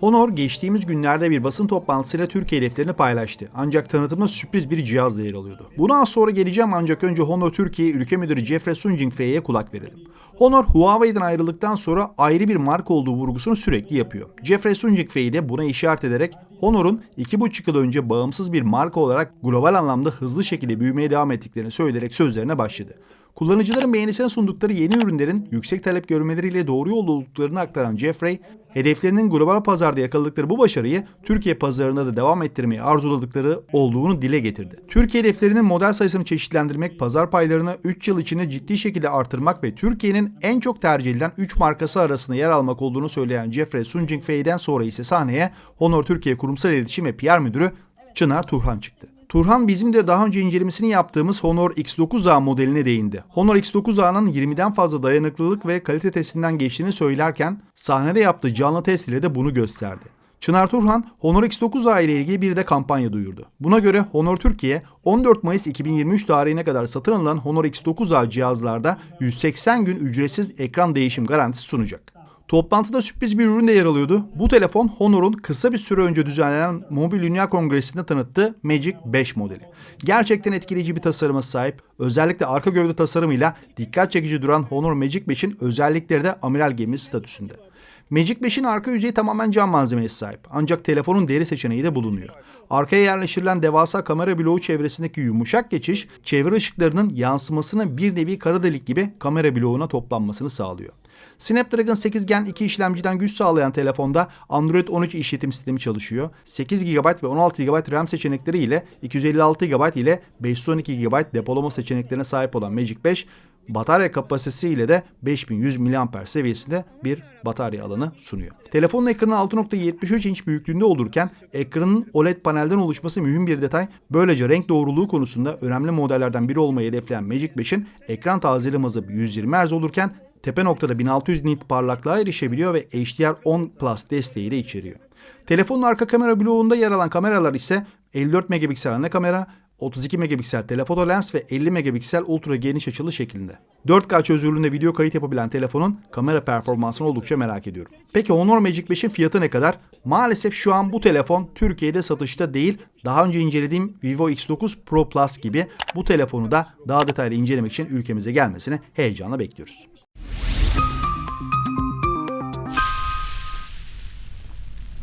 Honor geçtiğimiz günlerde bir basın toplantısıyla Türkiye hedeflerini paylaştı. Ancak tanıtımda sürpriz bir cihaz da yer alıyordu. Buna az sonra geleceğim ancak önce Honor Türkiye ülke müdürü Jeffrey Sun Jingfei'ye kulak verelim. Honor Huawei'den ayrıldıktan sonra ayrı bir marka olduğu vurgusunu sürekli yapıyor. Jeffrey Sun Jingfei de buna işaret ederek Honor'un 2,5 yıl önce bağımsız bir marka olarak global anlamda hızlı şekilde büyümeye devam ettiklerini söyleyerek sözlerine başladı. Kullanıcıların beğenisine sundukları yeni ürünlerin yüksek talep görmeleriyle doğru yolda olduklarını aktaran Jeffrey, hedeflerinin global pazarda yakaladıkları bu başarıyı Türkiye pazarında da devam ettirmeyi arzuladıkları olduğunu dile getirdi. Türkiye hedeflerinin model sayısını çeşitlendirmek, pazar paylarını 3 yıl içinde ciddi şekilde artırmak ve Türkiye'nin en çok tercih edilen 3 markası arasında yer almak olduğunu söyleyen Jeffrey Sun Jingfei'den sonra ise sahneye Honor Türkiye Kurumsal İletişim ve PR Müdürü Çınar Turhan çıktı. Turhan bizim de daha önce incelemesini yaptığımız Honor X9A modeline değindi. Honor X9A'nın 20'den fazla dayanıklılık ve kalite testinden geçtiğini söylerken sahnede yaptığı canlı test ile de bunu gösterdi. Çınar Turhan, Honor X9A ile ilgili bir de kampanya duyurdu. Buna göre Honor Türkiye, 14 Mayıs 2023 tarihine kadar satın alınan Honor X9A cihazlarda 180 gün ücretsiz ekran değişim garantisi sunacak. Toplantıda sürpriz bir ürün de yer alıyordu. Bu telefon Honor'un kısa bir süre önce düzenlenen Mobil Dünya Kongresi'nde tanıttığı Magic 5 modeli. Gerçekten etkileyici bir tasarıma sahip. Özellikle arka gövde tasarımıyla dikkat çekici duran Honor Magic 5'in özellikleri de amiral gemisi statüsünde. Magic 5'in arka yüzeyi tamamen cam malzemesi sahip. Ancak telefonun deri seçeneği de bulunuyor. Arkaya yerleştirilen devasa kamera bloğu çevresindeki yumuşak geçiş, çevre ışıklarının yansımasını bir nevi kara delik gibi kamera bloğuna toplanmasını sağlıyor. Snapdragon 8 Gen 2 işlemciden güç sağlayan telefonda Android 13 işletim sistemi çalışıyor. 8 GB ve 16 GB RAM seçenekleri ile 256 GB ile 512 GB depolama seçeneklerine sahip olan Magic 5 batarya kapasitesi ile de 5100 mAh seviyesinde bir batarya alanı sunuyor. Telefonun ekranı 6.73 inç büyüklüğünde olurken ekranın OLED panelden oluşması mühim bir detay. Böylece renk doğruluğu konusunda önemli modellerden biri olmayı hedefleyen Magic 5'in ekran tazeleme hızı 120 Hz olurken tepe noktada 1600 nit parlaklığa erişebiliyor ve HDR10 Plus desteği de içeriyor. Telefonun arka kamera bloğunda yer alan kameralar ise 54 megapiksel ana kamera, 32 megapiksel telefoto lens ve 50 megapiksel ultra geniş açılı şeklinde. 4K çözünürlüğünde video kayıt yapabilen telefonun kamera performansını oldukça merak ediyorum. Peki Honor Magic 5'in fiyatı ne kadar? Maalesef şu an bu telefon Türkiye'de satışta değil. Daha önce incelediğim Vivo X9 Pro Plus gibi bu telefonu da daha detaylı incelemek için ülkemize gelmesini heyecanla bekliyoruz.